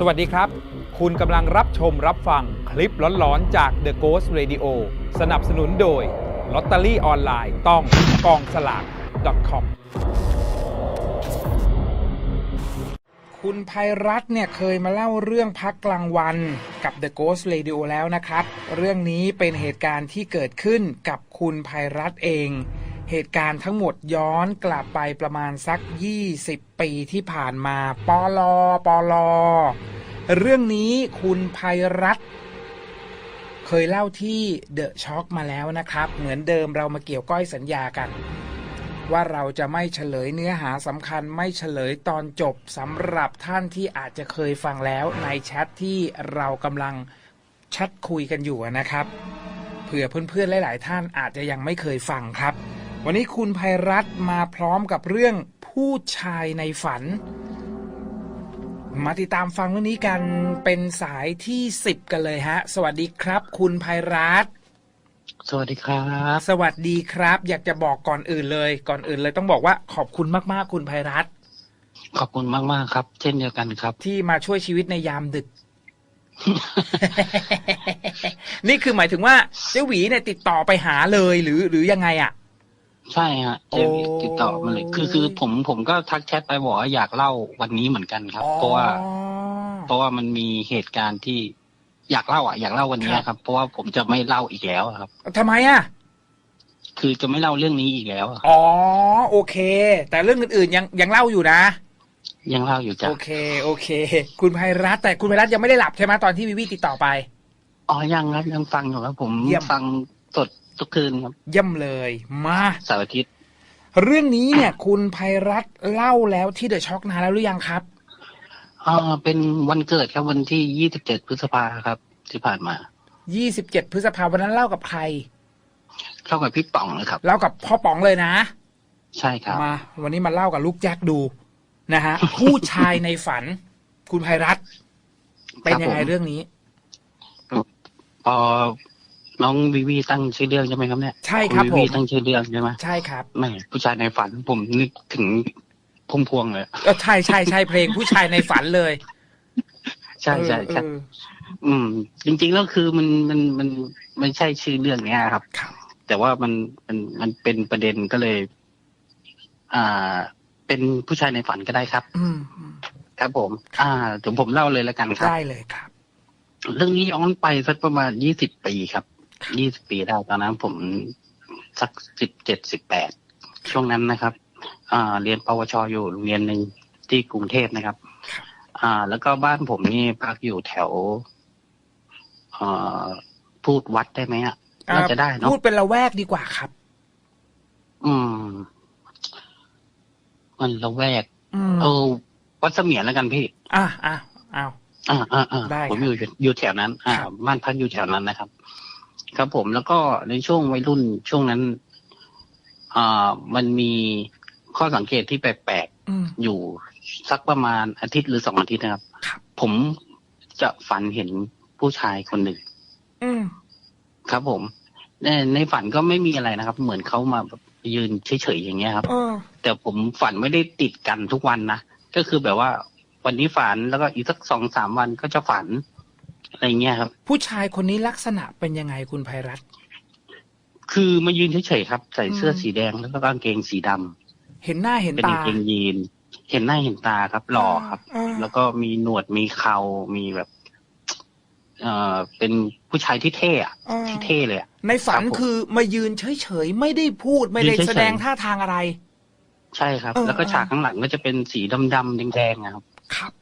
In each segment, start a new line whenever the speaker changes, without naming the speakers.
สวัสดีครับ คุณกำลังรับชมรับฟังคลิปหลอนๆ จาก The Ghost Radio สนับสนุนโดยลอตเตอรี่ออนไลน์ต้องกองสลาก .com คุณภัยรัตน์เนี่ยเคยมาเล่าเรื่องพักกลางวันกับ The Ghost Radio แล้วนะครับ เรื่องนี้เป็นเหตุการณ์ที่เกิดขึ้นกับคุณภัยรัตน์เอง เหตุการณ์ทั้งหมดย้อนกลับไปประมาณสัก 20 ปีที่ผ่านมาปอลอปอลอ เรื่องนี้คุณภัยรัตเคยเล่าที่เดอะช็อคมาแล้วนะครับ เหมือนเดิมเรามาเกี่ยวก้อยสัญญากัน ว่าเราจะไม่เฉลยเนื้อหาสำคัญไม่เฉลยตอนจบสำหรับท่านที่อาจจะเคยฟังแล้วในแชทที่เรากำลังแชทคุยกันอยู่นะครับเผื่อเพื่อนๆหลาย ๆ ท่านอาจจะยังไม่เคยฟังครับ วันนี้คุณภัยรัตน์มาพร้อมกับเรื่องผู้ชายในฝัน มาติดตามฟังเรื่องนี้กันเป็นสายที่10กันเลยฮะ สวัสดีครับ คุณภัยรัตน์
สวัสดีครับ
สวัสดีครับ อยากจะบอกก่อนอื่นเลย ก่อนอื่นเลยต้องบอกว่าขอบคุณมากๆ คุณภัยรัตน์
ขอบคุณมากๆครับ เช่นเดียวกันครับ
ที่มาช่วยชีวิตในยามดึก นี่คือหมายถึงว่าเจ๊หวีเนี่ยติดต่อไปหาเลยหรือหรือยังไงอะ
ใช่ฮะ
โอ้
จะติดต่อมาเลย คือคือผมผมก็ทักแชทไปบอกว่าอยากเล่าวันนี้เหมือนกันครับ เพราะว่า
อ๋อ
เพราะว่ามันมีเหตุการณ์ที่อยากเล่าอะอยากเล่าวันนี้
ครับ
ครับเพราะว่าผมจะไม่เล่าอีกแล้วครับ
ทำไมอะ
คือจะไม่เล่าเรื่องนี้อีกแล้วอะ
อ๋อโอเค แต่เรื่องอื่นๆยังยังเล่าอยู่นะ
ยังเล่าอยู่จ้ะ
โอเค โอเค คุณภัยรัตน์แต่คุณภัยรัตน์ยังไม่ได้หลับใช่ไหมตอนที่วิวีติดต่อไป
อ๋อยังครับยังฟังอยู่ครับผม
เยี่ยม
ฟังสด ทุกคืนครับ
เยี่ยมเลยมา
เสาร์อาทิตย์
เรื่องนี้เนี่ย คุณภัยรัตน์เล่าแล้วที่เดอะช็อกนานแล้วหรือยังครับ
อ่าเป็นวันเกิดครับวันที่ยี่สิบเจ็ดพฤษภาครับ ที่ผ่านมา
27พฤษภาวันนั้นเล่ากับใคร
เข้ากับพี่ป๋องเลยครับ
เล่ากับพ่อป๋องเลยนะ
ใช่ครับ
มาวันนี้มาเล่ากับลูกแจ็คดูนะฮะผู้ชายในฝัน คุณภัยรัตน์เป็นยังไง
ครับผม
เรื่องนี้
พอ น้องวิวีตั้งชื่อเรื่องใช่ไหมครับเนี่ย
ใช่ครับ
ณ
ผ
วิวี
ม
ตั้งชื่อเรื่องใช่ไหม
ใช่ครับ
แม่ผู้ชายในฝันผมนึกถึงพุ่มพวงเลย
ก็ใช่ใช่ใช่เพลงผู้ชายในฝันเลย
ใช่ใช่ใช่
เออ
อืม จริงๆแล้วคือมันมันมันไม่ใช่ชื่อเรื่องเนี้ยครับ
ครับ
แต่ว่ามันมันมันเป็นประเด็นก็เลย อ่า เป็นผู้ชายในฝันก็ได้ครับ
อืมอืม
ครับผม อ่าเดี๋ยวผมเล่าเลยแล้วกันครับ
ได้เลยครับ
เรื่องนี้ย้อนไปสักประมาณยี่สิบปีครับ ยี่สิบปีได้ตอนนั้นผมสักสิบเจ็ดสิบแปดช่วงนั้นนะครับอ่าเรียนปวชอยู่โรงเรียนหนึ่งที่กรุงเทพนะครับ อ่า แล้วก็บ้านผมนี่พักอยู่แถวเอ่อพูดวัดได้ไหมอะน่าจะได้เนาะ
พูดเป็นละแวกดีกว่าครับ
อืม มันละแวก
อืม
เออวัดเสมียนแล้วกันพี่
อะอะอ้าว
อ่าอ่าอ่า
ได้ครับ
ผมอยู่อยู่แถวนั้น อ่า
ครับ
บ้านพักอยู่แถวนั้นนะครับ ครับผมแล้วก็ในช่วงวัยรุ่นช่วงนั้น อ่ามันมีข้อสังเกตที่แปลก
อืม
ๆอยู่สักประมาณอาทิตย์หรือสองอาทิตย์นะครับ
ครับ
ผมจะฝันเห็นผู้ชายคนหนึ่ง
อืม
ครับผมในในฝันก็ไม่มีอะไรนะครับ เหมือนเขามาแบบยืนเฉยๆอย่างเงี้ยครับ
เออ
แต่ผมฝันไม่ได้ติดกันทุกวันนะก็คือแบบว่าวันนี้ฝันแล้วก็อีกสักสองสามวันก็จะฝัน อะไรเงี้ยครับ
ผู้ชายคนนี้ลักษณะเป็นยังไงคุณภัยรัตน์
คือมายืนเฉยๆครับ ใส่เสื้ออ
ม
สีแดงแล้วก็กางเกงสีดำ
เห็นหน้าเห็น
เป็น
ตา
กางเกงยีน เห็นหน้าเห็นตาครับ หล่อครับ
เออ
แล้วก็มีหนวดมีเขา มีแบบ เอ่อเป็นผู้ชายที่เท่อะ
เออ
ที่เท่เลยอะ
ในฝัน
ครับผม
คือมายืนเฉยๆไม่ได้พูดไม่ได้
ยืนเฉยๆ
แสดงท่าทางอะไร
ใช่ครับ
เออ
แล้วก็ฉากข้างหลังก็จะเป็นสีดำๆแดงๆอะครับ
ครับ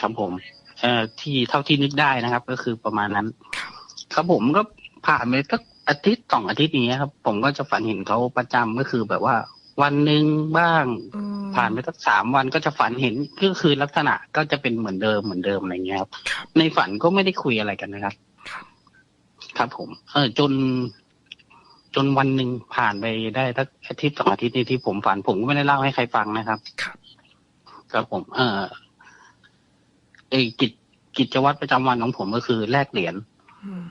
ครับผม เอ่อที่เท่าที่นึกได้นะครับ ก็คือประมาณนั้น
ครับ
ครับผมก็ผ่านไปสักอาทิตย์สองอาทิตย์อย่างเงี้ยครับ ผมก็จะฝันเห็นเขาประจำก็คือแบบว่า วันหนึ่งบ้าง
อืม
ผ่านไปสักสามวันก็จะฝันเห็นก็คือลักษณะก็จะเป็นเหมือนเดิมเหมือนเดิมอะไรเงี้ยครับ
ครับ
ในฝันก็ไม่ได้คุยอะไรกันนะครับ
ครับ
ครับผม เออจน จนวันหนึ่งผ่านไปได้สักอาทิตย์สองอาทิตย์นี้ที่ผมฝันผมก็ไม่ได้เล่าให้ใครฟังนะครับ
ครับ
ครับผม เออ ไอกิจกิจวัตรประจำวันของผมก็คือแลกเหรียญ
อืม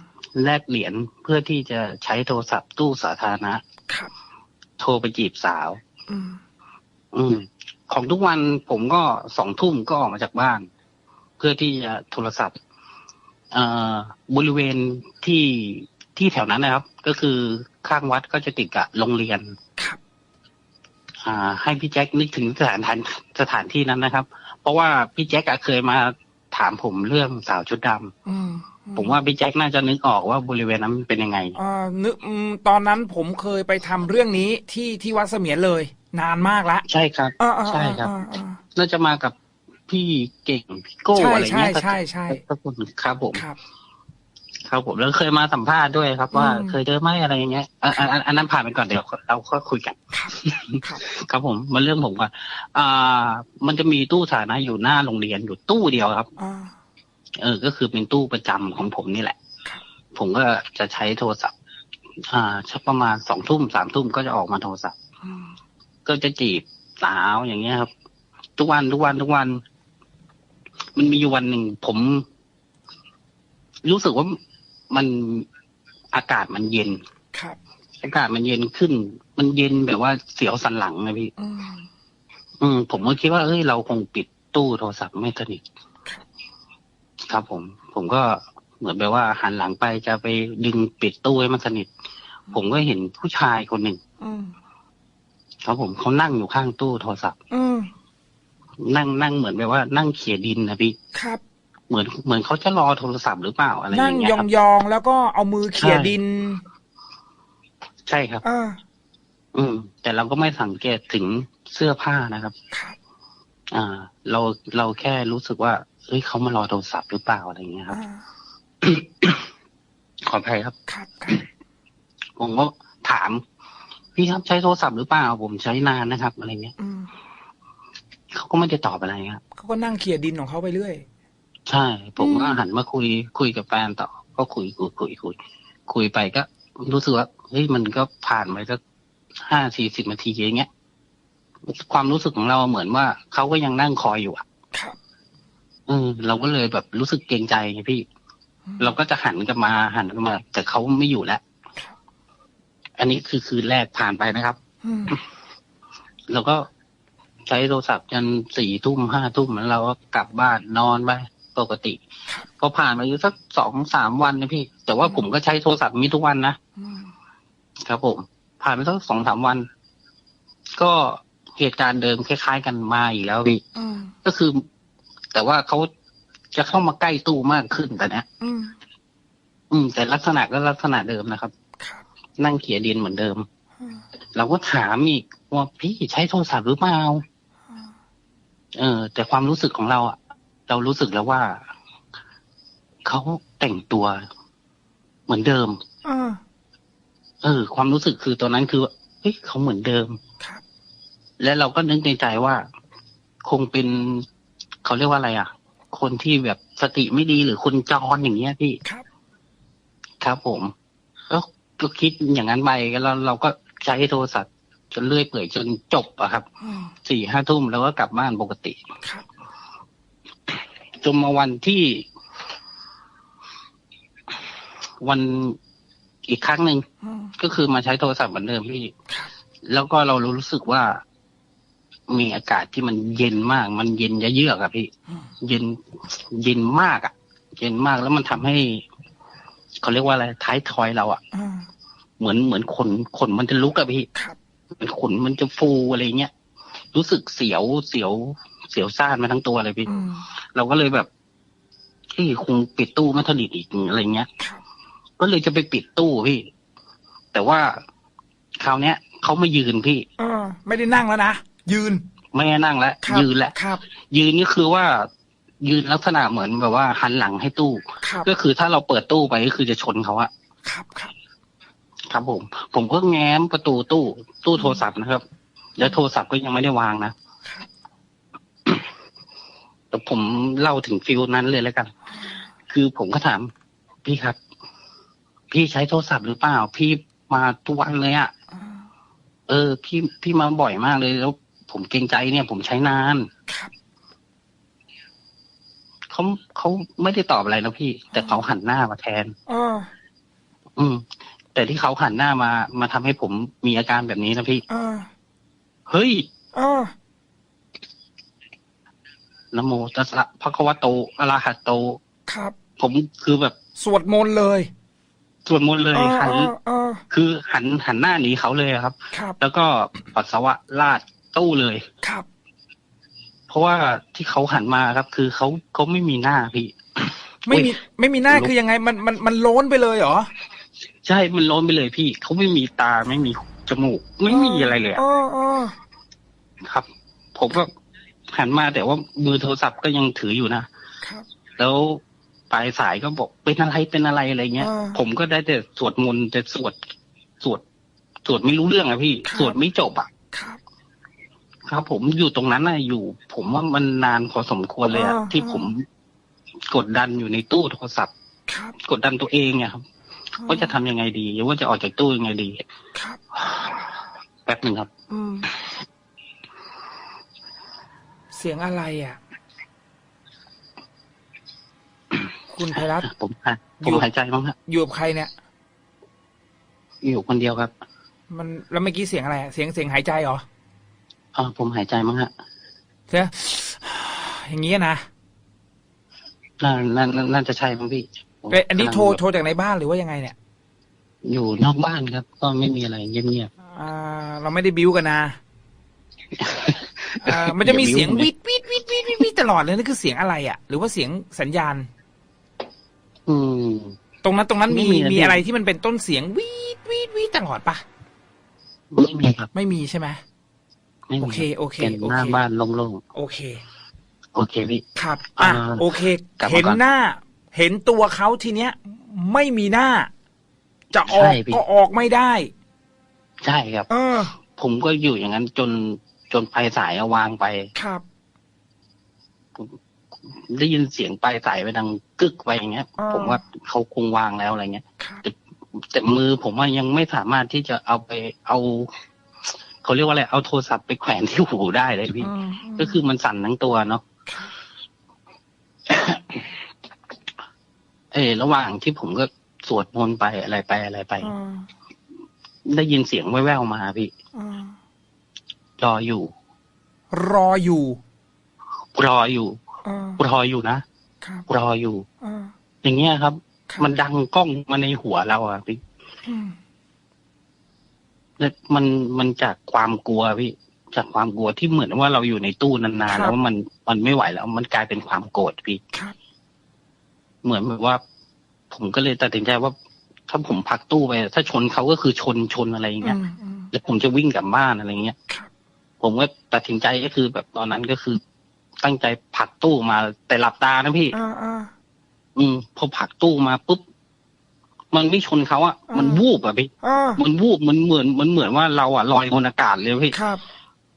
แลกเหรียญเพื่อที่จะใช้โทรศัพท์ตู้สาธารณะ
ครับ
โทรไปจีบสาว
อืม
อืม ของทุกวันผมก็สองทุ่มก็ออกมาจากบ้าน เพื่อที่จะโทรศัพท์เอ่อบริเวณที่ที่แถวนั้นนะครับ ก็คือข้างวัดก็จะติดกับโรงเรียน
ครับ
อ่าให้พี่แจ็คนึกถึงสถานทานสถานที่นั้นนะครับ เพราะว่าพี่แจ็คอะเคยมา ถามผมเรื่องสาวชุดดำ
อืม
ผมว่าพี่แจ็คน่าจะนึกออกว่าบริเวณนั้นมันเป็นยังไง
อ่านึกอืมตอนนั้นผมเคยไปทำเรื่องนี้ที่ที่วัดเสมียนเลย นานมากละ
ใช่ครับ
อ่าอ่า
ใช่ครับ
อ่าอ่า
น่าจะมากับพี่เก่งพี่โก้
ใช่
อะไร
ใช่
เงี้ย
ใช่ใช่
ครับผมครับผม
ครับ
ครับผมแล้วเคยมาสัมภาษณ์ด้วยครับ ว่า
อืม
เคยเจอไหมอะไรอย่างเงี้ยอะอันอันอันนั้นผ่านไปก่อนเดี๋ยวเราค่อยคุยกัน
ครับครับ
ครับผมมาเรื่องผมก่อนอ่า มันจะมีตู้สาธารณะอยู่หน้าโรงเรียนอยู่ตู้เดียวครับ
อ่า
เออ ก็คือเป็นตู้ประจำของผมนี่แหละ
ครับ
ผมก็จะใช้โทรศัพท์ อ่าชักประมาณสองทุ่มสามทุ่มก็จะออกมาโทรศัพท์
อืม
ก็จะจีบสาวอย่างเงี้ยครับ ทุกวันทุกวันทุกวัน มันมีอยู่วันหนึ่งผมรู้สึกว่า มันอากาศมันเย็น
ครับ
อากาศมันเย็นขึ้น มันเย็นแบบว่าเสียวสันหลังนะพี่
อืม
อืมผมก็คิดว่าเอ้ยเราคงปิดตู้โทรศัพท์ไม่สนิท
ครับ
ครับผม ผมก็เหมือนแบบว่าหันหลังไปจะไปดึงปิดตู้ให้มันสนิท ผมก็เห็นผู้ชายคนหนึ่ง
อืม
ครับผมเขานั่งอยู่ข้างตู้โทรศัพท์
อืม
นั่งนั่งเหมือนแบบว่า นั่งเขี่ยดินนะพี่
ครับ
เหมือนเหมือนเขาจะรอโทรศัพท์หรือเปล่าอะไรอ
นั่ง
ย่างเงี้ย
ย
ค
อ
รั
ง
บ
ยองๆแล้วก็เอามือเขี่ย
ใช่
ดิน
ใช่ครับ
อ่า
อืม แต่เราก็ไม่สังเกตถึงเสื้อผ้านะครับ
ครับ
อ่า เราเราแค่รู้สึกว่าเฮ้ยเขามารอโทรศัพท์หรือเปล่าอะไรอย่างเงี้ยครับ
อ่า
ขออภัยครับ
ครับครับ
ผมก็ถาม พี่ครับใช้โทรศัพท์หรือเปล่า ผมใช้นานนะครับ อะไรเงี้ย
อืม
เขาก็ไม่ได้ตอบอะไรครับ
เขาก็นั่งเขี่ยดินของเขาไปเรื่อย
ใช่ ผมก็
อืม
หันมาคุยคุยกับแฟนต่อ ก็คุยคุยคุยคุยคุยไปก็รู้สึกว่าเฮ้ยมันก็ผ่านไปสักห้าสี่สิบนาทีอย่างเงี้ยความรู้สึกของเราเหมือนว่าเขาก็ยังนั่งคอยอยู่อะ
ครับ
เออเราก็เลยแบบรู้สึกเกรงใจไงพี่
อืม
เราก็จะหันกลับมาหันกลับมา แต่เขาไม่อยู่แล้ว
ครับ
อันนี้คือคืนแรกผ่านไปนะครับ
อืม
เราก็ใช้โทรศัพท์จนสี่ทุ่มห้าทุ่มแล้วเราก็กลับบ้านนอนไป ปกติก็ผ่านมาอยู่สักสองสามวันนะพี่ แต่ว่าผมก็ใช้โทรศัพท์มีทุกวันนะครับผม ผ่านไปสักสองสามวัน ก็เหตุการณ์เดิมคล้าย ๆ กันมาอีกแล้วพี่ก็คือ แต่ว่าเขาจะเข้ามาใกล้ตู้มากขึ้นแต่เนี้ย
อืม
แต่ลักษณะก็ลักษณะเดิมนะครับ นั่งเขียดินเหมือนเดิม เราก็ถามอีกว่าพี่ใช้โทรศัพท์หรือเปล่าเออ แต่ความรู้สึกของเราอะ เรารู้สึกแล้วว่าเขาแต่งตัวเหมือนเดิม
อ่า
เออ ความรู้สึกคือตอนนั้นคือว่าเฮ้ยเขาเหมือนเดิม
ครับ
และเราก็นึกในใจว่า คงเป็นเขาเรียกว่าอะไร อะ คนที่แบบสติไม่ดีหรือคนจรอย่างเงี้ยพี่
ครับ
ครับผมก็ก็คิดอย่างนั้นไปแล้วเราก็ใช้โทรศัพท์จนเลื่อยเปื่อยจนจบอะครับ
อืม
สี่ห้าทุ่มแล้วก็กลับบ้านปกติ
ครับ
จนมาวันที่ วันอีกครั้งหนึ่ง
อืม
ก็คือมาใช้โทรศัพท์เหมือนเดิมพี่
ครับ
แล้วก็เรารู้สึกว่ามีอากาศที่มันเย็นมาก มันเย็นเยือกๆอะพี่
อืม
เย็นเย็นมากอะเย็นมากแล้วมันทำให้เขาเรียกว่าอะไรท้ายทอยเราอะ
อ่า
เหมือนเหมือนขนขนมันจะลุกอะพี่
ครับ
เหมันขนมันจะฟูอะไรเงี้ยรู้สึกเสียวเสียว เสียวซ่านมาทั้งตัวเลยพี่
อืม
เราก็เลยแบบเฮ้ยคงปิดตู้ไม่สนิทอีกอะไรเงี้ย
ครับ
ก็เลยจะไปปิดตู้พี่ แต่ว่าคราวเนี้ยเขามายืนพี่
อ่าไม่ได้นั่งแล้วนะ ยืน
ไม่ให้นั่งแล้ว
ครับ
ยืนแล้ว
ครับ
ยืนนี่คือว่า ยืนลักษณะเหมือนแบบว่าหันหลังให้ตู้
ครับ
ก็คือถ้าเราเปิดตู้ไปก็คือจะชนเขาอะ
ครับครับ
ครับผม ผมก็แง้มประตูตู้ตู้โทรศัพท์นะครับ แล้วโทรศัพท์ก็ยังไม่ได้วางนะครับ แต่ผมเล่าถึงฟิลนั้นเลยแล้วกัน คือผมก็ถาม พี่ครับ พี่ใช้โทรศัพท์หรือเปล่า พี่มาทุกวันเลยอะ
อ่า
เออ พี่พี่มาบ่อยมากเลย แล้ว ผมเกรงใจเนี่ย ผมใช้นาน
ครับ
เขาเขาไม่ได้ตอบอะไรนะพี่ แต่เขาหันหน้ามาแทน
อ่า
อืม แต่ที่เขาหันหน้ามา มาทำให้ผมมีอาการแบบนี้นะพี่
อ่า
เฮ้ย
อ่า
นะโมตัสสะภะคะวะโตอะระหะโต
ครับ
ผมคือแบบ
สวดมนต์เลย
สวดมนต์เลย
เออ
หัน
เออเออ
คือหันหันหน้าหนีเขาเลยอะครับ
ครับ
แล้วก็ปัสสาวะราดตู้เลย
ครับ
เพราะว่าที่เขาหันมาครับ คือเขาเขาไม่มีหน้าพี่
ไม่มีไม่มีหน้า
ลุก
คือยังไง มันมันมันโล้นไปเลยเหรอ
ใช่มันล้นไปเลยพี่เขาไม่มีตาไม่มีจมูก ไม่มีอะไรเลยอะ
เออเออ
ครับ ผมก็ หันมาแต่ว่ามือโทรศัพท์ก็ยังถืออยู่นะ
ครับ
แล้วปลายสายก็บอกเป็นอะไรเป็นอะไรอะไรเงี้ย
อ่า
ผมก็ได้แต่สวดมนต์แต่สวดสวดสวดไม่รู้เรื่องอะพี่
ครับ
สวดไม่จบอะ
ครับ
ครับ ผมอยู่ตรงนั้นน่ะอยู่ ผมว่ามันนานพอสมควรเลยอะ
อ่า
ที่ผมกดดันอยู่ในตู้โทรศัพท์
ครับ
กดดันตัวเองอะครับว่าจะทำยังไงดีว่าจะออกจากตู้ยังไงดี
ครับ
แป๊บหนึ่งครับ
อืม เสียงอะไรอะ คุณไพรัตน์
ผมหายผม
อยู่
หายใจบ้างฮะ
อยู่กับใครเนี่ย
อยู่คนเดียวครับ
มันแล้วเมื่อกี้เสียงอะไรอะเสียงเสียงหายใจเหรอ
เออผมหายใจบ้างฮะ
เสียงอย่างงี้นะ
น่าน่าน่าน่าจะใช่มั้งพี่ผม
เอ้ยอันนี้โทร
กำลัง
โทรจากในบ้านหรือว่ายังไงเนี่ย
อยู่นอกบ้านครับ ก็ไม่มีอะไรเงียบ
อ่า เราไม่ได้บิ้วกันนะอ่า
ๆ
มันจะมี
อาบิ้ว
เสียง
ผ
วิดวิดวิดวิดวิดวิดตลอดเลยนั่นคือเสียงอะไรอะ หรือว่าเสียงสัญญาณ
อืม
ตรงนั้นตรงนั้น
ไม่
มี
มีนะ
มี
พี่
อะไรที่มันเป็นต้นเสียงวีดวีดวีดตลอดปะ
ไม่มีครับ
ไม่มีใช่ไหม
ไม่มี
โอเค โอเค
เป็น
โอ
หน้า
เค
บ้านโล่ง
โอเค
ๆโอเคพี่
ครับ อะ
อ่า
โอเค
กลับมาก่อน
เห็นหน้า เห็นตัวเขาทีเนี้ย ไม่มีหน้า จะออก
ใช่พี่
ก็ออกไม่ได้
ใช่ครับ
เออ
ผมก็อยู่อย่างนั้นจน จนปลายสายเอาวางไป
ครับ
ได้ยินเสียงปลายสายไปดังกึกไปอย่างเงี้ย
อ่า
ผมว่าเขาคงวางแล้วอะไรเงี้ย
ครับ
แต่มือผมว่ายังไม่สามารถที่จะเอาไปเอาเขาเรียกว่าอะไรเอาโทรศัพท์ไปแขวนที่หูได้เลยพี่
อืม
ก็คือมันสั่นทั้งตัวเนาะ
ครับ
เออระหว่างที่ผมก็สวดมนต์ไปอะไรไปอะไรไป
อ่า
ได้ยินเสียงแว่วๆมาพี่
อ่า ร
ออยู่
รออยู่
รออยู่
อ่าร
ออยู่นะครับรออยู่
อ่า
อย่างเงี้ยครับ
ครับ
มันดังกล้องมาในหัวเราอะพี่
อืม
แล้วมันมันจากความกลัวพี่จากความกลัวที่เหมือนว่าเราอยู่ในตู้นานๆแล้วมันมันไม่ไหวแล้ว มันกลายเป็นความโกรธพี่
ครับ
เหมือนแบบว่า ผมก็เลยตัดสินใจว่า ถ้าผมผลักตู้ไปถ้าชนเขาก็คือชนชนอะไรอย่างเงี้ย
อืมอืม
แล้วผมจะวิ่งกลับบ้านอะไรเงี้ย
ครับ
ผมก็ตัดสินใจก็คือแบบตอนนั้นก็คือ ตั้งใจผลักตู้มา แต่หลับตานะพี่
อ่าอ่า
อืมพอผลักตู้มาปุ๊บมันไม่ชนเขาอะ
อ่ามั
มันวูบอะพี่
อ่า
มันวูบมันเหมือนมันเหมือนว่าเราอะลอยบนอากาศเลยพี่
ครับ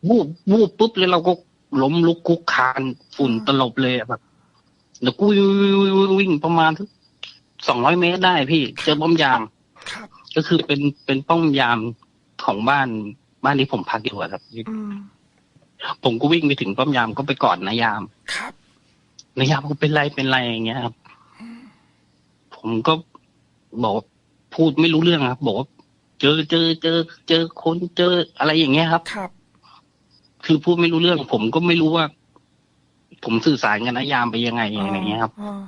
วูบวูบปุ๊บแล้วเราก็ล้มลุกคุกคานฝุ่นตลบเลยอะแบบแล้วกูวิ่งประมาณสองร้อยเมตรได้พี่ เจอป้อมยาม
ครับ
ก็คือเป็นเป็นป้อมยามของบ้าน บ้านที่ผมพักอยู่อะครับ
อืม
ผมก็วิ่งไปถึงป้อมยามก็ไปกอดนายาม
ครับ
นายามก็เป็นไรเป็นไรอย่างเงี้ยครับ ผมก็บอกว่าพูดไม่รู้เรื่องครับ บอกว่าเจอเจอเจอ เจอคนเจออะไรอย่างเงี้ยครับ
ครับ
คือพูดไม่รู้เรื่อง ผมก็ไม่รู้ว่า ผมสื่อสารกับนายามไปยังไงอะไรอย่างเงี้ยครับ
อ่า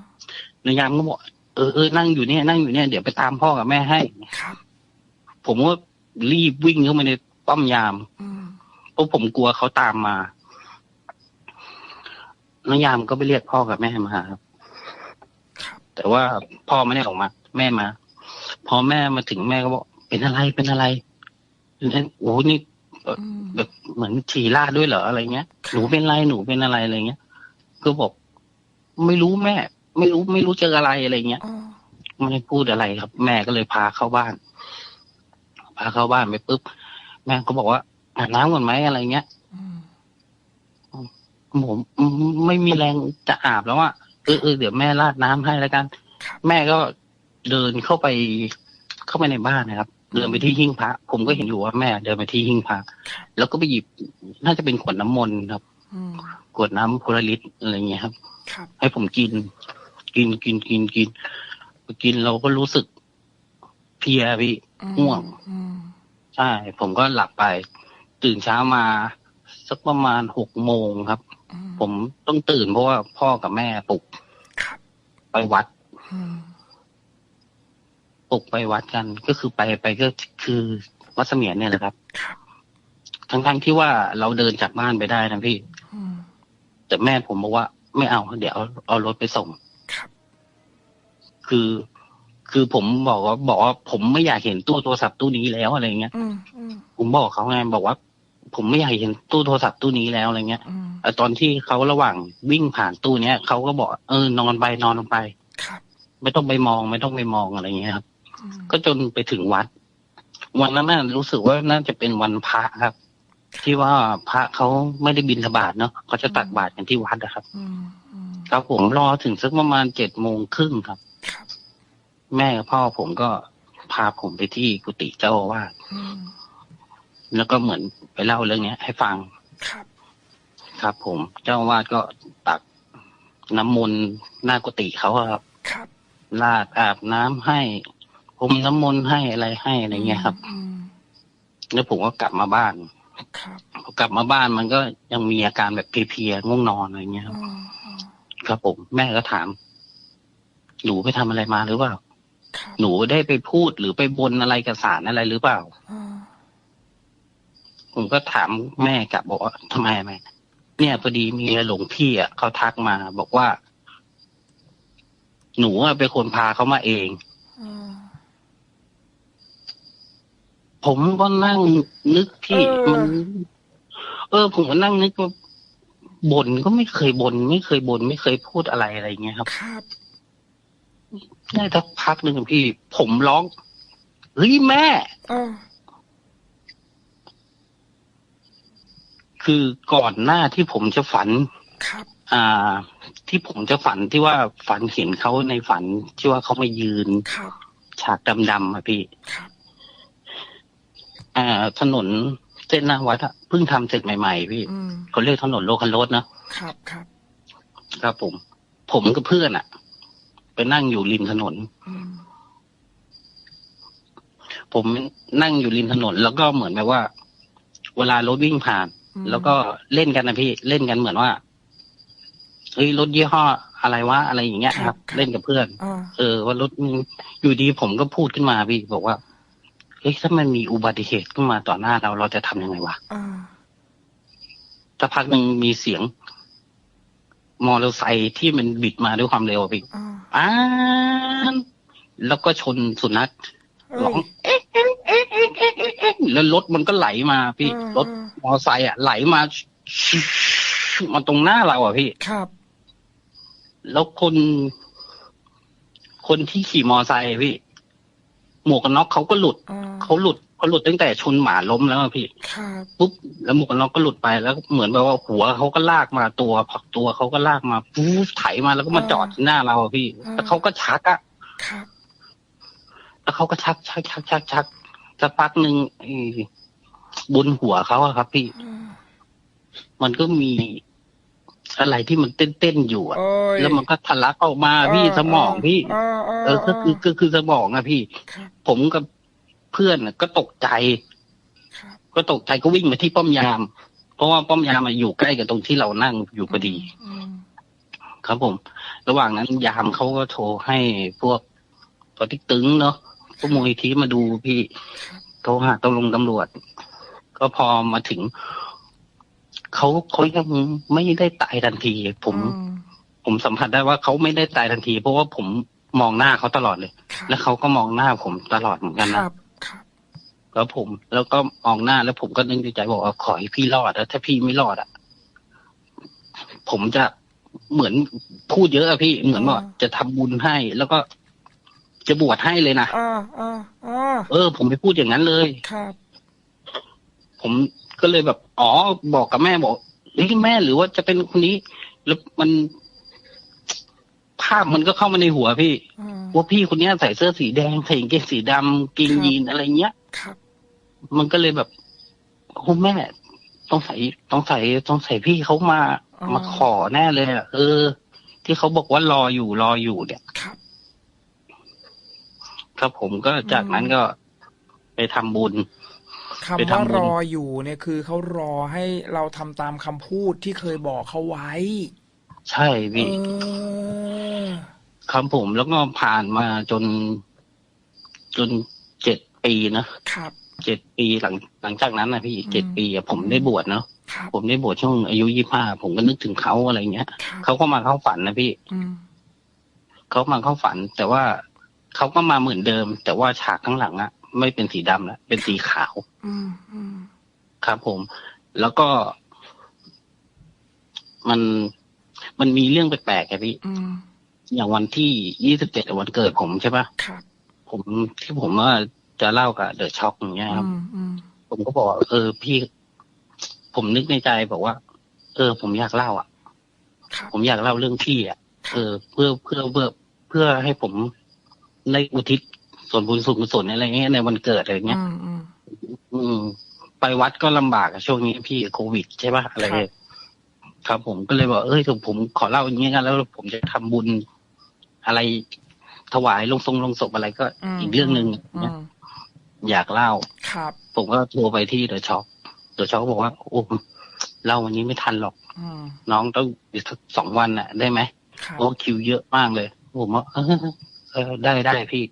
นายามก็บอกเออเออนั่งอยู่เนี่ยนั่งอยู่เนี่ยเดี๋ยวไปตามพ่อกับแม่ให้
ครับ
ผมก็รีบวิ่งเข้ามาใน ป้อมยาม
อืม
เพราะผมกลัวเขาตามมานายามก็ไปเรียกพ่อกับแม่มาครับ
ครับ
แต่ว่าพ่อไม่ได้ออกมา แม่มา พอแม่มาถึงแม่ก็บอก เป็นอะไรเป็นอะไรแล้วโอ้โหนี่
อืม
แบบเหมือนฉี่ราดด้วยเหรออะไรเงี้ย
ครับ
หนูเป็นไรหนูเป็นอะไรอะไรเงี้ยก็บอก ไม่รู้แม่ ไม่รู้ไม่รู้เจออะไรอะไรเงี้ย
อ่า
ไม่ได้พูดอะไรครับ แม่ก็เลยพาเข้าบ้าน พาเข้าบ้านไปปุ๊บ แม่ก็บอกว่าอาบน้ำก่อนไหมอะไรเงี้ย
อืม
ผมไม่มีแรงจะอาบแล้วอะเออเออเดี๋ยวแม่ราดน้ำให้แล้วกัน
ครับ
แม่ก็เดินเข้าไปเข้าไปในบ้านนะครับ เดินไปที่หิ้งพระ ผมก็เห็นอยู่ว่าแม่ เดินไปที่หิ้งพระแล้วก็ไปหยิบน่าจะเป็นขวดน้ำมนต์ครับ
อืม
ขวดน้ำโพลาริสอะไรเงี้ยครับ
ครับ
ให้ผมกิน กินกินกินกินกินเราก็รู้สึก เพลียพี่
อืม
ง่วง
อืม
ใช่ ผมก็หลับไป ตื่นเช้ามาสักประมาณหกโมงครับ
อื
ผมต้องตื่นเพราะว่าพ่อกับแม่ปลุก
ครับ
ไปวัด
อืม
ปลุกไปวัดกัน ก็คือไปไปก็คือวัดเสมียนเนี่ยแหละครับ
ครับ
ทั้งทั้งๆที่ว่าเราเดินจากบ้านไปได้นะพี่
อืม
แต่แม่ผมบอกว่า ไม่เอา เดี๋ยวเอาเอารถไปส่ง
ครับ
คือ คือผมบอกว่าบอกว่าผมไม่อยากเห็นตู้โทรศัพท์ตู้นี้แล้วอะไรเงี้ย
อืมอืม
ผมบอกเขาไงบอกว่า ผมไม่อยากเห็นตู้โทรศัพท์ตู้นี้แล้วอะไรเงี้ย
อืม
แต่ตอนที่เขาระหว่างวิ่งผ่านตู้เนี้ยเขาก็บอกเออนอนไปนอนลงไป
ครับ
ไม่ต้องไปมองไม่ต้องไปมองอะไรเงี้ยครับ
อืม
ก็จนไปถึงวัด วันนั้นน่ะรู้สึกว่าน่าจะเป็นวันพระครับ ที่ว่าพระเขาไม่ได้บินทบาทเนาะเขาจะตักบาตรกันที่วัดนะครับ
อืมอืม
ครับผมรอถึงสักประมาณเจ็ดโมงครึ่งครับ
ครับ
แม่กับพ่อผมก็พาผมไปที่กุฏิเจ้าอาวาส
อืม
แล้วก็เหมือนไปเล่าเรื่องเนี้ย ให้ฟัง
ครับ
ครับผม เจ้าอาวาสก็ตักน้ำมนต์หน้ากุฏิเขาอะครับ
ครับ
ลาดอาบน้ำให้พรมน้ำมนต์ให้อะไรให้อะไรเงี้ยครับ
อืม
แล้วผมก็กลับมาบ้าน
ครับ
พอกลับมาบ้านมันก็ยังมีอาการแบบเพลียๆง่วงนอนอะไรเงี้ยครับ
อืมอืม
ครับผมแม่ก็ถามหนูไปทำอะไรมาหรือเปล่า
ครับ
หนูได้ไปพูดหรือไปบนอะไรกับสารอะไรหรือเปล่า
อืม
ผมก็ถามแม่กลับบอกว่าทำไมแม่เนี่ยพอดีมีหลวงพี่อะเขาทักมาบอกว่า หนูอะเป็นคนพาเขามาเอง
อืม
ผมก็นั่งนึกที่
เออ
มัน เออ ผมก็นั่งนึกว่าบ่นก็ไม่เคยบน่นไม่เคยบน่นไม่เคยพูดอะไรอะไรเงี้ยครับ
ครับ
ได้สักพักหนึ่งพี่ ผมร้องเฮ้ยแม่
เออ
คือก่อนหน้าที่ผมจะฝัน
ครับ
อ่า ที่ผมจะฝันที่ว่าฝันเห็นเขาในฝันที่ว่าเขามายืน
ครับ
ฉากดำๆอะพี่
ครับ
อ่า ถนนเส้นหน้าวัดอะเพิ่งทำเสร็จใหม่ๆพี่
อืม
เขาเรียกถนนโลคันรถนะครับ
ครับ
ครับผม ผมกับเพื่อนอะ ไปนั่งอยู่ริมถนน
อืม
ผมนั่งอยู่ริมถนน แล้วก็เหมือนแบบว่า เวลารถวิ่งผ่าน
อืม
แล้วก็เล่นกันนะพี่เล่นกันเหมือนว่าเฮ้ยรถยี่ห้ออะไรวะอะไรอย่างเงี้ยครับ เล่นกับเพื่อน
อ่า
เออว่ารถมึงอยู่ดีผมก็พูดขึ้นมาพี่บอกว่าเฮ้ยถ้ามันมีอุบัติเหตุขึ้นมาต่อหน้าเราเราจะทำยังไงวะ
อ่า
สักพักหนึ่งมีเสียง มอเตอร์ไซค์ที่มันบิดมาด้วยความเร็วอะพี่
อ่า
อ้านแล้วก็ชนสุนัข
เอ้ย
ร้องเอ๊ะเอ๊ะเอ๊ะเอ๊ะเอ๊ะเอ๊ะเอ๊ะแล้วรถมันก็ไหลมาพี่
อ่าร
ถมอเตอร์ไซค์อะไหลมามาตรงหน้าเราอะพี่
ครับ
แล้วคน คนที่ขี่มอไซค์พี่ หมวกกันน็อกเขาก็หลุด
อ่า
เขาหลุด เขาหลุดตั้งแต่ชนหมาล้มแล้วอะพี่
ครับ
ปุ๊บแล้วหมวกกันน็อกก็หลุดไปแล้วเหมือนแบบว่าหัวเขาก็ลากมาตัวผักตัวเขาก็ลากมาปุ๊บไถมาแล้วก็มาจอดที่หน้าเราอะพี่แล้วเขาก็ชักอะ
ครับ
แล้วเขาก็ชักชักชักชักชักสักพักหนึ่งไอ้บนหัวเขาอะครับ พี่
อ่า
มันก็มีอะไรที่มันเต้นเต้นๆอยู่อะ
โอ้ย
แล้วมันก็ทะลักออกมาพี่สมองพี่
อ่าา
เออก็คือก็คือสมองอะพี่
ครับ
ผมกับ เพื่อนน่ะก็ตกใจ
ครับ
ก็ตกใจก็วิ่งมาที่ป้อมยาม เพราะว่าป้อมยามมาอยู่ใกล้กับตรงที่เรานั่งอยู่พอดี
อืม
ครับผม ระหว่างนั้นยามเขาก็โทรให้พวกปอติ๊กตึงเนาะพวกมูลนิธิมาดูพี่
ครับ
โทรหาตำรวจตำรวจ ก็พอมาถึงเขาเขายังไม่ได้ตายทันทีผม
อืม
ผมสัมผัสได้ว่าเขาไม่ได้ตายทันที เพราะว่าผมมองหน้าเขาตลอดเลย
ครับ
แล้วเขาก็มองหน้าผมตลอดเหมือนกัน
ค
นะ
รับครับ
แล้วผม แล้วก็มองหน้าแล้วผมก็นึกในใจบอกว่าขอให้พี่รอดแล้วถ้าพี่ไม่รอดอะ ผมจะเหมือนพูดเยอะอะพี่เหมือนว่าจะทำบุญให้ แล้วก็จะบวชให้เลยนะ
อ่าอ่าอ่า
เออ ผมไปพูดอย่างนั้นเลย
ครับ
ผมก็เลยแบบอ๋อบอกกับแม่บอกเฮ้ยแม่หรือว่าจะเป็นคนนี้ แล้วมันภาพมันก็เข้ามาในหัวพี่
อ่า
ว่าพี่คนเนี้ยใส่เสื้อสีแดงใส่กางเกงสีดำกิน
ครับ
ยีนอะไรเงี้ย
ครับ
มันก็เลยแบบโอ้แม่ต้องใส่ต้องใส่ต้องใส่พี่เขามา
อ๋อ
มาขอแน่เลยอะเออ ที่เขาบอกว่ารออยู่รออยู่เนี่ย
ครับ
ครับผมก็จากนั้นก็ไปทำบุญพ
คำ
ไป
ว่า
ทำบุญ
รออยู่เนี่ยคือเขารอให้เราทำตามคำพูดที่เคยบอกเขาไว้
ใช่
เอ
พี่
อ
ครับผมแล้วก็ผ่านมาจนจนเจ็ดปีนะครับ เจ็ดปีหลังหลังจากนั้นนะพี่
อืม
เจ็ดปีอะผมได้บวชเนาะ
ครับ
ผมได้บวชช่วงอายุยี่ห้าผมก็นึกถึงเขาอะไรเงี้ย
ครับ
เขาก็มาเข้าฝันนะพี่
อืม
เขามาเข้าฝัน แต่ว่าเขาก็มาเหมือนเดิม แต่ว่าฉากข้างหลังอะไม่เป็นสีดำแล้วเป็นสีขาว
อืมอืม
ครับผม แล้วก็ มันมันมีเรื่องแปลกๆอะพี่
อืม
อย่างวันที่ยี่สิบเจ็ดวันเกิดผมใช่ปะ
ครับ
ผมที่ผมว่า จะเล่ากับเดอะช็อคอย่างเงี้ยครับ
อืมอืม
ผมก็บอกว่าเออพี่ ผมนึกในใจบอกว่า เออ ผมอยากเล่า อะ
ครับ
ผมอยากเล่าเรื่องพี่อะเออเพื่อเพื่อเพื่อเพื่อให้ผมได้อุทิศส่วนบุญส่วนกุศลอะไรเงี้ยในวันเกิดอะไรเงี้ย
อืมอืม
อืมไปวัดก็ลำบากอะช่วงนี้พี่โควิดใช่ปะอะไร
ครับ
ครับผมก็เลยบอกเอ้ยถ้าผมขอเล่าอย่างนี้กันแล้วผมจะทำบุญอะไรถวายลงทรงลงศพอะไรก็
ม
อีกเรื่องหนึ่ง
อื
เนี่ย
ม
อยากเล่า
ครับ
ผมก็โทรไปที่เดอะช็อคเดอะช็อคบอกว่า โอ้เล่าวันนี้ไม่ทันหรอก
อืม
น้องต้องอีกสักสองวันน่ะ ได้ไหม
ครับ
เพราะคิวเยอะมากเลย ผมว่าเออเออได้ได้พี่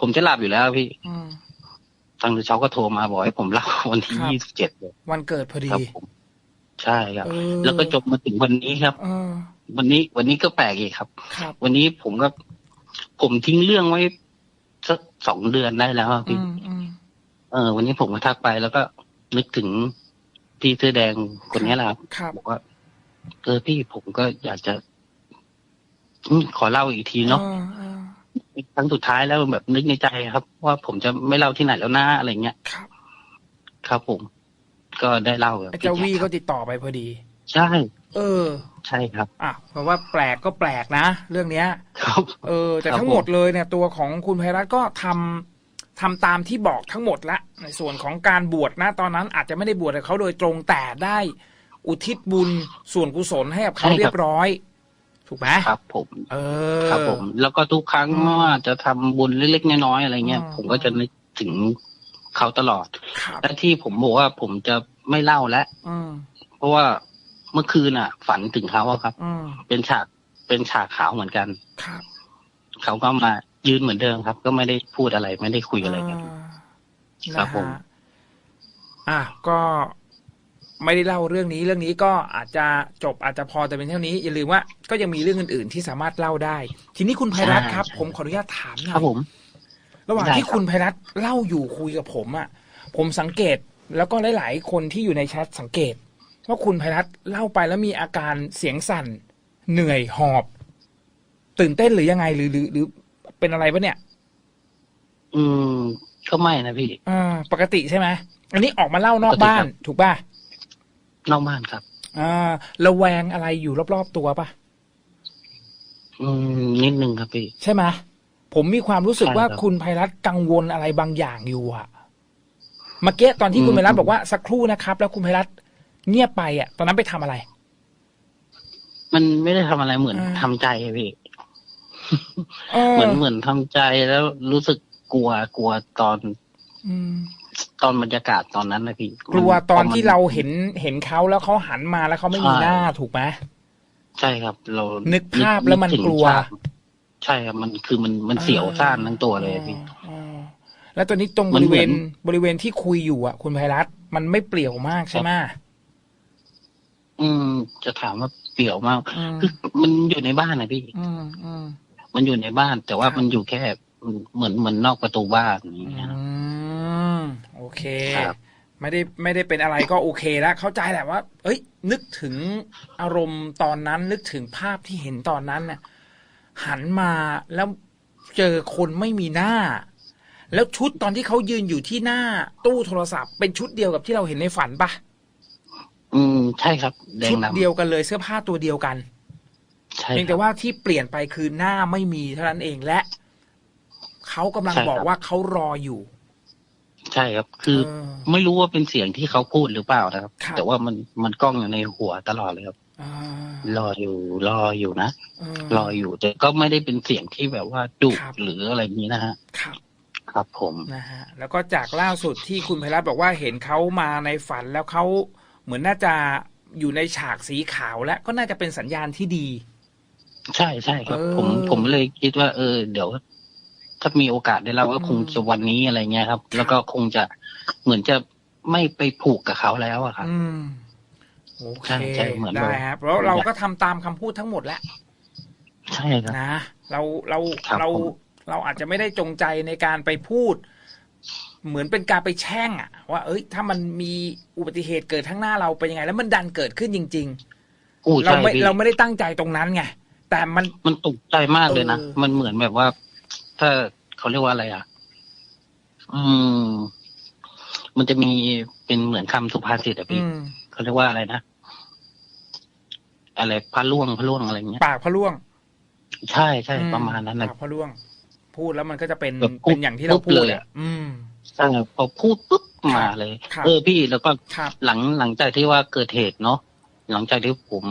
ผมจะหลับอยู่แล้วพี่
อืม
ทางเดอะช็อคก็โทรมาบอกให้ผมเล่าวันที่
ครับ
ยี่สิบเจ็ดเลย
วันเกิดพอดี
ครับผมใช่ครับ
เออ
แล้วก็จบมาถึงวันนี้ครับ
เออ
วันนี้วันนี้ก็แปลกอีกครับ
ครับ
วันนี้ผมก็ผมทิ้งเรื่องไว้ สักสองเดือนได้แล้วอะ
อื
พี่
มอืม
เออ วันนี้ผมก็ทักไปแล้วก็นึกถึงพี่เสื้อแดงคนนี้แหละครับ
ครับ
บอกว่าเออพี่ผมก็อยากจะอืมขอเล่าอีกทีเนาะ
ออออ
ครั้งสุดท้ายแล้วแบบนึกในใจครับ ว่าผมจะไม่เล่าที่ไหนแล้วนะอะไรเงี้ย
ครับ
ครับผม ก็ได้เล่ากับ
ไอ้
พี่
เจ้า
แจ็
วี
คค
ก็
รับ
ติดต่อไปพอดี
ใช่
เออ
ใช่ครับ
อะเพราะว่าแปลกก็แปลกนะ เรื่องเนี้ย
ครับ
เออ แต่
ครับ
ทั้งหมดเลยเนี่ย ตัวของคุณไพรัตน์ก็ทำทำตามที่บอกทั้งหมดละ ในส่วนของการบวชนะตอนนั้นอาจจะไม่ได้บวชกับเขาโดยตรงแต่ได้ อุทิศบุญส่วนกุศลให้กับเขาเรียบร้อย ถูกไหม
ครับผม
เออ
ครับผม แล้วก็ทุกครั้ง
อืม
ว่าจะทำบุญเล็กๆน้อยๆอะไรเงี้ย
อืม
ผมก็จะนึกถึงเขาตลอด
ครับ
และที่ผมบอกว่าผมจะไม่เล่าแล้ว
อืม
เพราะว่า เมื่อคืนอะ ฝันถึงเขาอะครับ
อืม
เป็นฉากเป็นฉากขาวเหมือนกัน
ครับ
เขาก็มายืนเหมือนเดิมครับ ก็ไม่ได้พูดอะไรไม่ได้คุยอะไรกัน
อ่า
ครับ
นะ
ผม
ฮะอะก็ไม่ได้เล่าเรื่องนี้เรื่องนี้ก็อาจจะจบอาจจะพอแต่เป็นเท่านี้อย่าลืมว่าก็ยังมีเรื่องอื่นๆที่สามารถเล่าได้ ทีนี้คุณไพรัตน์ครับ ผมขออนุญาตถามหน่
ครั
อบย
ผม
ระหว่าง
ได้
ที่
ครับ
คุณไพรัตน์เล่าอยู่คุยกับผมอะ ผมสังเกตแล้วก็หลาย ๆ คนที่อยู่ในแชทสังเกต ว่าคุณไพรัตน์เล่าไปแล้วมีอาการเสียงสั่น เหนื่อยหอบ ตื่นเต้นหรือยังไงหรือหรือหรือเป็นอะไรปะเนี่ย
อืม ก็ไม่นะพี่
อ่าปกติใช่ไหมอันนี้ออกมาเล่านอก
ปกติ
บ้าน
ครับ
ถูกป่ะ
นอกบ้านครับ
อ่าระแวงอะไรอยู่รอบๆตัวป่ะ
อืมนิดนึงครับพี่
ใช่ไหมผมมีความรู้สึก
ใช่
ว่า
ครับ
คุณไพรัตน์กังวลอะไรบางอย่างอยู่อะเมื่อกี้ตอนที่คุณ
อืม
ไพรัตน์บอกว่าสักครู่นะครับ แล้วคุณไพรัตน์ เงียบไปอะตอนนั้นไปทำอะไร
มันไม่ได้ทำอะไรเหมือน
อ่า
ทำใจอะพี่
เออ
เหมือนเหมือนทำใจแล้วรู้สึกกลัวกลัวตอน
อืม
ตอนบรรยากาศตอนนั้นนะพี่
กลัวตอน
พมั
ที่เราเห็นเห็นเขาแล้วเขาหันมาแล้วเขาไม่มี
ใช่
หน้าถูกไหม
ใช่ครับ เรา
นึกภาพแล้วมัน
ถึง
กลัว
ฉาใช่ครับมันคือมันมันเสียวซ่านทั้งตัวเลยพี่
อ๋อแล้วตอนนี้ตรง
มั
บ
น
ริ
เห
เว
มือ
ณ
น
บริเวณที่คุยอยู่อะ คุณไพรัตน์มันไม่เปลี่ยวมากใช่ไหม
อืม จะถามว่าเปลี่ยวมาก
อืม
คือมันอยู่ในบ้านนะพี่
อืมอืม
มันอยู่ในบ้าน แต่ว่า
ครับ
มันอยู่แค่เหมือนเหมือนนอกประตูบ้านอย่าง
อื
เงี้ย
มโอเค
ครับ
ไม่ได้ไม่ได้เป็นอะไรก็โอเคแล้วเข้าใจแหละว่า เอ้ย นึกถึงอารมณ์ตอนนั้น นึกถึงภาพที่เห็นตอนนั้นน่ะ หันมาแล้วเจอคนไม่มีหน้า แล้วชุดตอนที่เขายืนอยู่ที่หน้า ตู้โทรศัพท์เป็นชุดเดียวกับที่เราเห็นในฝันปะ
อืมใช่ครับ แดง
ชุด
ดำ
เดียวกันเลยเสื้อผ้าตัวเดียวกัน
ใช่
เพียง
ค
แต่
รับ
ว่าที่เปลี่ยนไปคือหน้าไม่มีเท่านั้นเองและเขากำลัง
ใช่ครับ
บอกว่าเขารออยู่
ใช่ครับ คือ
เออ
ไม่รู้ว่าเป็นเสียงที่เขาพูดหรือเปล่านะครับ
ครับ
แต่ว่ามันมันกล้องอยู่ในหัวตลอดเลยครับ
อ่าร
ออยู่รออยู่นะ
เออ
รออยู่แต่ก็ไม่ได้เป็นเสียงที่แบบว่าดุ
ครับ
หรืออะไรอย่างนี้นะฮะ
ครับ
ครับ ผม
นะฮะแล้วก็จากล่าสุดที่คุณไพรัตน์บอกว่าเห็นเขามาในฝันแล้วเขา เหมือนน่าจะอยู่ในฉากสีขาวและก็น่าจะเป็นสัญญาณที่ดี
ใช่ใช่ครับ
เออ
ผมผมเลยคิดว่า เออ เดี๋ยว ถ้ามีโอกาสได้เล่าก็
อืม
คงจะวันนี้อะไรเงี้ยครับ แล้วก็คงจะเหมือนจะไม่ไปผูกกับเขาแล้วอะครับ
อืมโอเค
ใช่ใช่เหมือน
ได้
แบบ
ครับเพราะเราก็ทำตามคำพูดทั้งหมดแล้ว
ใช่ครับ
นะเราเรา
ครับ
เรา
ผม
เราอาจจะไม่ได้จงใจในการไปพูด เหมือนเป็นการไปแช่งอะว่า เอ้ย ถ้ามันมีอุบัติเหตุเกิดข้างหน้าเราเป็นยังไง แล้วมันดันเกิดขึ้นจริง
อู้
ๆเรา
ใช่
ไม่
พี่
เราไม่ได้ตั้งใจตรงนั้นไงแต่มัน
มันตกใจมากเลยนะ
เออ
มันเหมือนแบบว่า ถ้าเขาเรียกว่าอะไรอะ อืม มันจะมีเป็นเหมือนคำสุภาษิตอะ
อื
พี่
ม
เขาเรียกว่าอะไรนะอะไรพระล่วงพระล่วงอะไรเงี้ย
ปากพะล่วง
ใช่ใช่
อื
ประมาณนั้นนะ
ปากพะล่วง พูดแล้วมันก็จะเป็น
แบบพูด
เป็นอย่างที่เรา
ปุ๊บ
พูด
เลย
อะ
อะ
อืม
ใช่พอพูดปุ๊บมาเลย
ครับ
เออพี่แล้วก็
ครับ
หลังหลังจากที่ว่าเกิดเหตุเนาะหลังจากที่ผม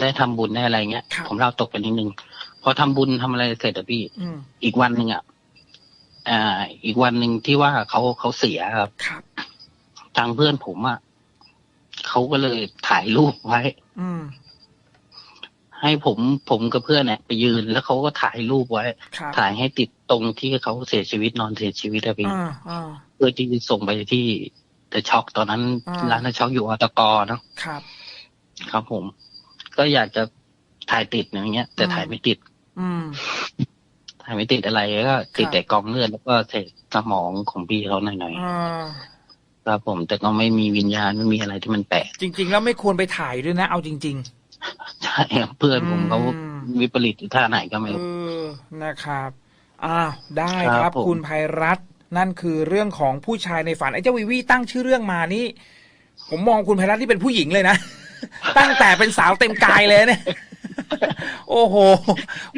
ได้ทำบุญได้อะไรเงี้ย
ครับ
ผมเล่าตกไปนิดนึงพอทำบุญทำอะไรเสร็จอะพี่
อืม
อีกวันหนึ่งอะอ่า อีกวันหนึ่งที่ว่าเขาเขาเสียครับ
ครับ
ทางเพื่อนผมอะเขาก็เลยถ่ายรูปไว้
อืม
ให้ผมผมกับเพื่อนเนี่ยไปยืน แล้วเขาก็ถ่ายรูปไว้
ครับ
ถ่ายให้ติด ตรงที่เขาเสียชีวิตนอนเสียชีวิตอะพี่
อ่าอ่า
เพื่อที่จะส่งไปที่เดอะช็อกตอนนั้น
อ่า
ร้านเดอะช็อกอยู่อตกเนาะ
ครับ
ครับผม ก็อยากจะถ่ายติดอย่างเงี้ย แต่
อืม
ถ่ายไม่ติด
อืม
ถ่ายไม่ติดอะไรก็ติด
ครับ
แต่กองเลือดแล้วก็เศษสมองของพี่เขาหน่อย
อ่า
ๆครับผมแต่ก็ไม่มีวิญญาณไม่มีอะไรที่มันแปลก
จริง ๆ แล้วไม่ควรไปถ่ายด้วยนะ เอาจริง
ใช่ครับเพื่อนผมเขา
อืม
วิปริตท่าไหนก็
ๆ
ไม่
เอ
รู้
อนะครับ อ้าวได้ค
ครั
รับ
บผม
คุณภัยรัตน์นั่นคือเรื่องของผู้ชายในฝันไอ้เจ้าวิวีตั้งชื่อเรื่องมานี่ ผมมองคุณภัยรัตน์ที่เป็นผู้หญิงเลยนะ ตั้งแต่เป็นสาวเต็มกายเลยเนี่ย โอ้โห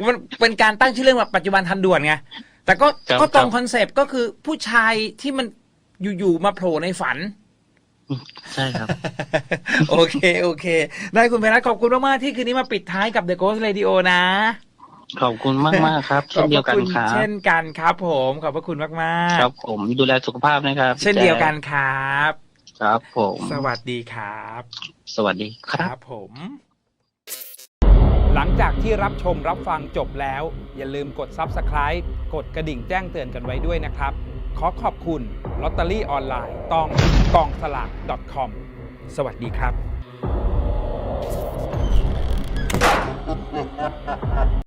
มันเป็นการตั้งชื่อเรื่องแบบปัจจุบันทันด่วนไงแต่ก็
ครับ
ก็ตรง
ครับ
คอนเซปต์ก็คือผู้ชายที่มันอยู่ๆมาโผล่ในฝัน
ใช่ครับ
โอเค โอเค ได้คุณเพรัตน์ขอบคุณมากๆที่คืนนี้มาปิดท้ายกับ The Ghost Radio นะ
ขอบคุณมากมากๆครับเช่นเดียวกัน
ขอบพระ
ครับ
เช่นกันครับผมขอบพระคุณมาก
ครับผมดูแลสุขภาพนะครับ
ๆเช่นเดียวกันครับ
ครับผม
สวัสดีครับ
สวัสดีครับ
ผม หลังจากที่รับชมรับฟังจบแล้ว อย่าลืมกด Subscribe กดกระดิ่งแจ้งเตือนกันไว้ด้วยนะครับ ขอขอบคุณลอตเตอรี่ออนไลน์ตองกองสลาก .com สวัสดีครับ